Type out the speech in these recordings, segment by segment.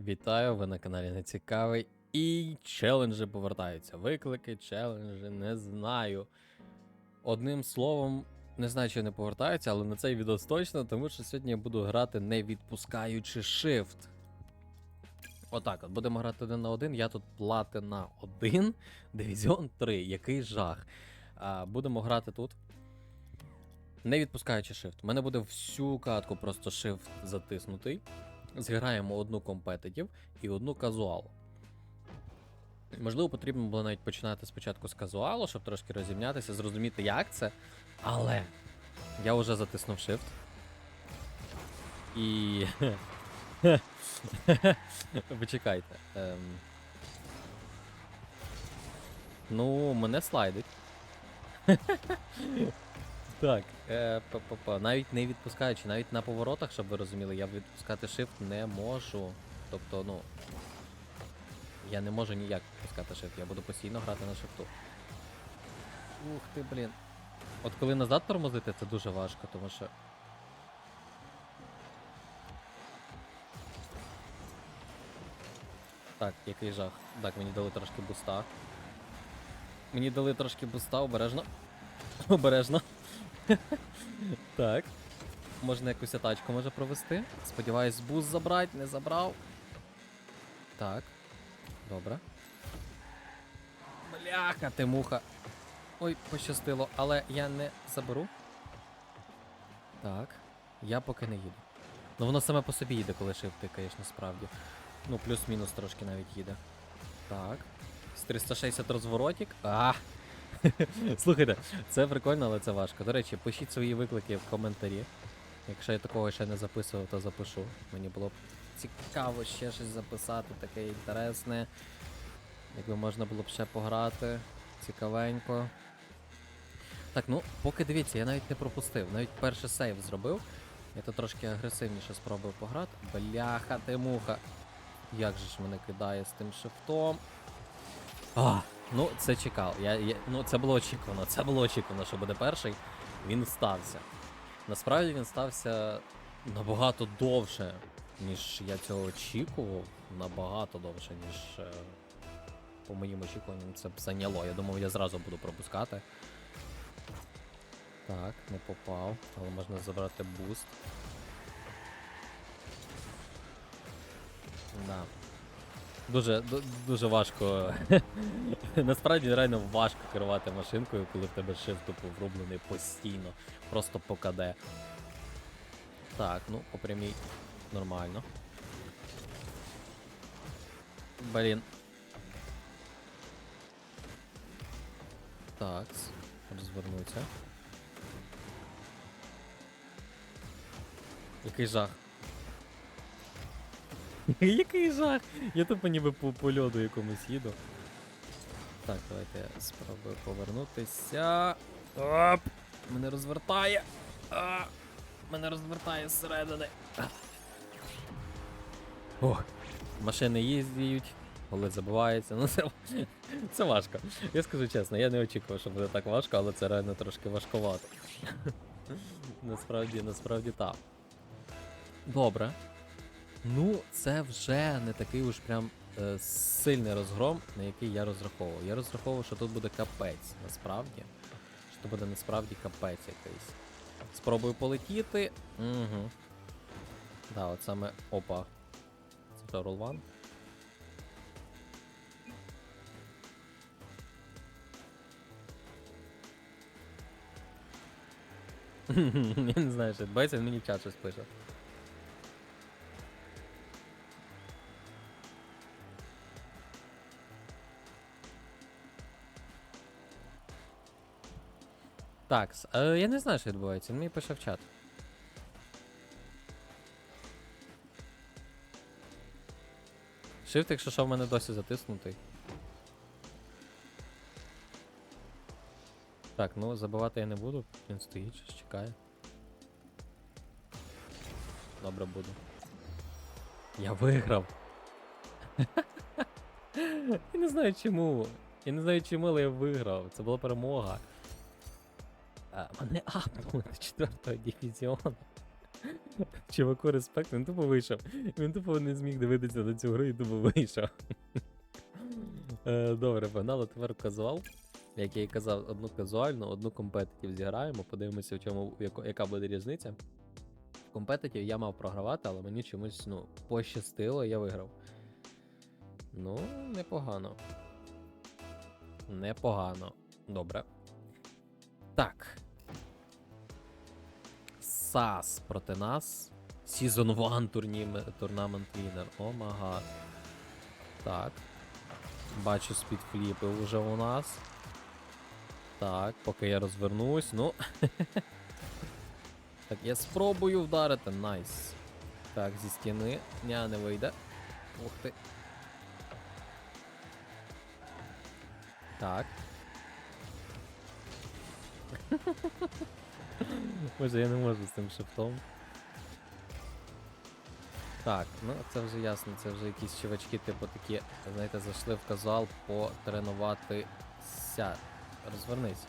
Вітаю, ви на каналі Нецікавий. І челенджі повертаються. Виклики, челенджі, не знаю. Одним словом, не знаю, чи вони повертаються, але на цей відос точно, тому що сьогодні я буду грати не відпускаючи shift. Отак, от будемо грати один на один. Я тут платина 1, дивізіон 3. Який жах. А, будемо грати тут. Не відпускаючи shift. У мене буде всю катку просто shift затиснутий. Зіграємо одну компетитів і одну казуал. Можливо, потрібно було навіть починати спочатку з казуалу, щоб трошки розімнятися, зрозуміти, як це. Але я вже затиснув shift. І. Ви. Ем... Ну, мене слайдить. Так, е, навіть не відпускаючи, навіть на поворотах, щоб ви розуміли, я відпускати shift не можу. Тобто, ну. Я не можу ніяк відпускати shift, я буду постійно грати на шифту. Ух ти, блін. От коли назад тормозити, це дуже важко, тому що. Так, який жах. Так, мені дали трошки буста. Мені дали трошки буста, обережно. Обережно. так. Можна якусь атачку може провести. Сподіваюсь, буст забрати, не забрав. Так. Добре. Бляха, ти муха. Ой, пощастило, але я не заберу. Так. Я поки не їду. Ну воно саме по собі їде, коли шиф тикаєш, насправді. Ну, плюс-мінус трошки навіть їде. Так. З 360 розворотик. А! Слухайте, це прикольно, але це важко. До речі, пишіть свої виклики в коментарі. Якщо я такого ще не записував, то запишу. Мені було б цікаво ще щось записати, таке інтересне. Якби можна було б ще пограти. Цікавенько. Так, ну, поки дивіться, я навіть не пропустив. Навіть перший сейв зробив. Я то трошки агресивніше спробую пограти. Бляха, ти муха. Як же ж мене кидає з тим шифтом. А, ну це чекав. Я, я, ну це було очікувано. Це було очікувано, що буде перший. Він стався. Насправді він стався набагато довше, ніж я цього очікував. Набагато довше, ніж е, по моїм очікуванням це б зайняло. Я думав, я зразу буду пропускати. Так, не попав, але можна забрати буст. Да. Дуже, дуже важко. Насправді реально важко керувати машинкою, коли в тебе shift тупо врублений постійно. Просто по КД. Так, ну, по прямій нормально. Блін. Так, розвернуться. Який жах. Який жах! Я тупо ніби по, по льоду якомусь їду. Так, давайте я спробую повернутися. Оп! Мене розвертає. А! Мене розвертає зсередини. О! Машини їздять, коли забиваються. Ну це, це важко. Я скажу чесно, я не очікував, що буде так важко, але це реально трошки важковато. насправді, насправді так. Добре. Ну, це вже не такий уж прям е, сильний розгром, на який я розраховував. Я розраховував, що тут буде капець, насправді. Що тут буде насправді капець якийсь. Спробую полетіти. Угу. Да, от саме. Опа. Це Roll Я не знаю, що відбувається, він мені в щось пише. Так, е, я не знаю, що відбувається, він мені пише в чат. Shift, якщо що в мене досі затиснутий. Так, ну забивати я не буду, він стоїть, щось чекає. Добре буду. Я виграв. я не знаю чому. Я не знаю чому, але я виграв. Це була перемога. Мене апнули до четвертого дивізіону. Чуваку, респект, він тупо вийшов. Він тупо не зміг дивитися на цю гру і тупо вийшов. Е, Добре, погнали тепер казуал. Як я і казав, одну казуальну, одну компетитів зіграємо, подивимося, в чому, яка буде різниця. Компетитів я мав програвати, але мені чомусь ну, пощастило, я виграв. Ну, непогано. Непогано. Добре. Так. САС проти нас. Season 1 турнім, турнамент Вінер. О мага. Так. Бачу спідфліпи вже у нас. Так, поки я розвернусь, ну. так, я спробую вдарити. Найс. Так, зі стіни. Ня, не вийде. Ух ти. Так. Боже, я не можу з цим шифтом. Так, ну це вже ясно, це вже якісь чувачки, типу такі, знаєте, зайшли в казуал потренуватися. Розвернись.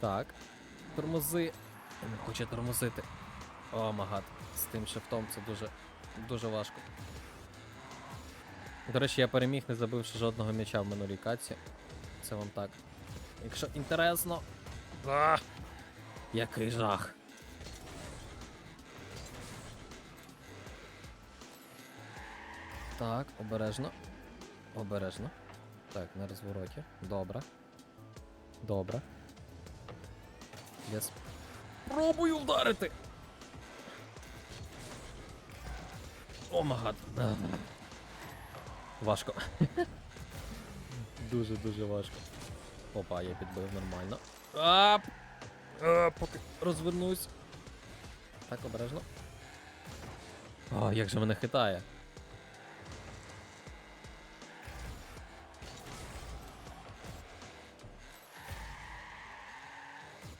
Так. Тормози. Я не хочу тормозити. О, магад. З тим шифтом це дуже, дуже важко. До речі, я переміг, не забивши жодного м'яча в минулій каці. Це вам так. Якщо інтересно. А! Який жах. Так, обережно. Обережно. Так, на розвороті. Добре. Добре. Я спробую вдарити. О, магад. Важко. Дуже-дуже важко. Опа, я підбив нормально. Ап! А, поки розвернусь. Так, обережно. О, як же мене хитає.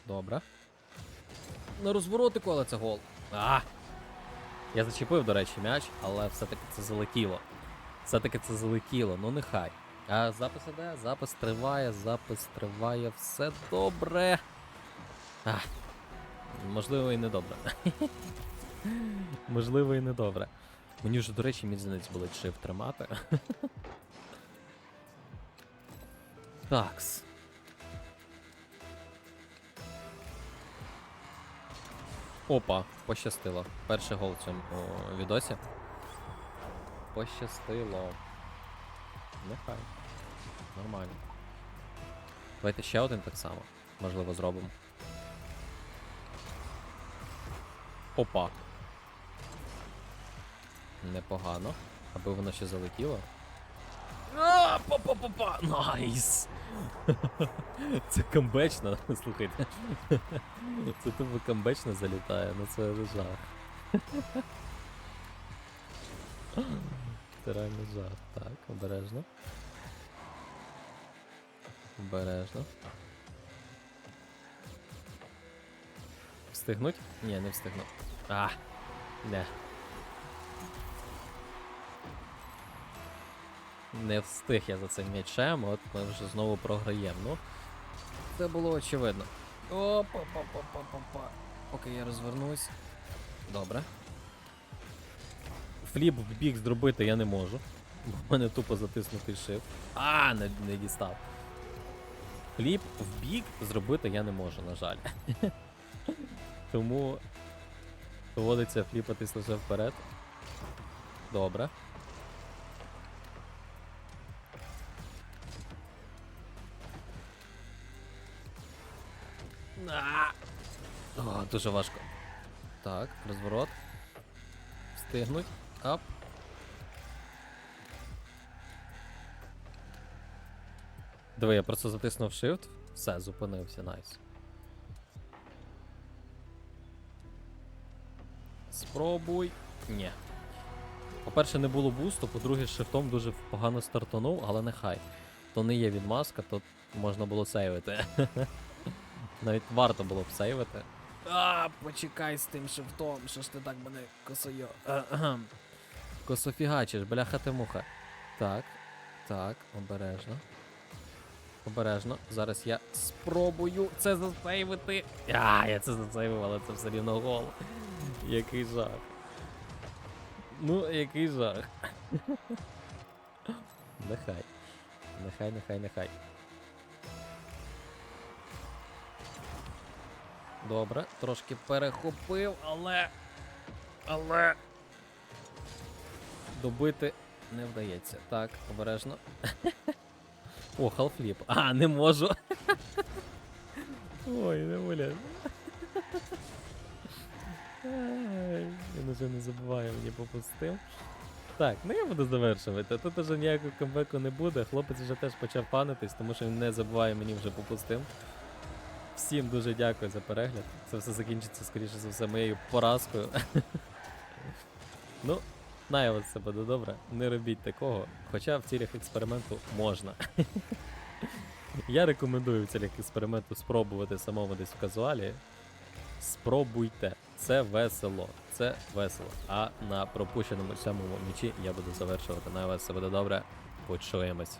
Добре. На розворотику, але це гол. А! Я зачепив, до речі, м'яч, але все-таки це залетіло. Все-таки це залетіло, ну нехай. А запис іде, запис триває, запис триває, все добре. А, можливо, і не добре. можливо, і не добре. Мені вже, до речі, мізинець болить шиф тримати. Такс. Опа, пощастило. Перший гол в цьому відосі. Пощастило. Нехай. Нормально. Давайте ще один так само. Можливо, зробимо. Опа. Непогано. Аби воно ще залетіло. А, па-па-па-па! Найс! Це камбечно, слухайте. Це тупо камбечно залітає, ну це жах. Це реально жах. Так, обережно. Обережно. Встигнуть? Ні, не встигну. А! Не. Не встиг я за цим м'ячем, от ми вже знову програємо. Ну, це було очевидно. Опа-па-па-па-па-па. Поки я розвернусь. Добре. Фліп в бік зробити я не можу. Бо в мене тупо затиснутий шип. А, не, не дістав. Фліп в бік зробити я не можу, на жаль. Тому доводиться фліпатись лише вперед. Добре. О, дуже важко. Так, розворот. Встигнуть. Ап. Диви, я просто затиснув Shift. Все, зупинився, найс. Спробуй. Ні. По-перше, не було бусту, по-друге, шифтом дуже погано стартанув, але нехай. То не є відмазка, то можна було сейвити. Навіть варто було б сейвити. А, почекай з тим шифтом, що ж ти так мене косою. Кософігачиш, бляха ти муха. Так, так, обережно. Обережно. Зараз я спробую це засейвити. А, я це засейвив, але це все рівно гол. Який жах. Ну, який жах. Нехай. Нехай, нехай, нехай. Добре, трошки перехопив, але. Але. Добити не вдається. Так, обережно. О, халфліп. А, не можу. Ой, не воля. Він уже не забуває, мені попустив. Так, ну я буду завершувати. Тут уже ніякого камбеку не буде. Хлопець вже теж почав панитись, тому що він не забуває, мені вже попустив. Всім дуже дякую за перегляд. Це все закінчиться, скоріше за все, моєю поразкою. ну, знаю вас це буде добре. Не робіть такого. Хоча в цілях експерименту можна. Я рекомендую в цілях експерименту спробувати самому десь в казуалі. Спробуйте. Це весело. Це весело. А на пропущеному сьомому мічі я буду завершувати. На вас все буде добре. Почуємось.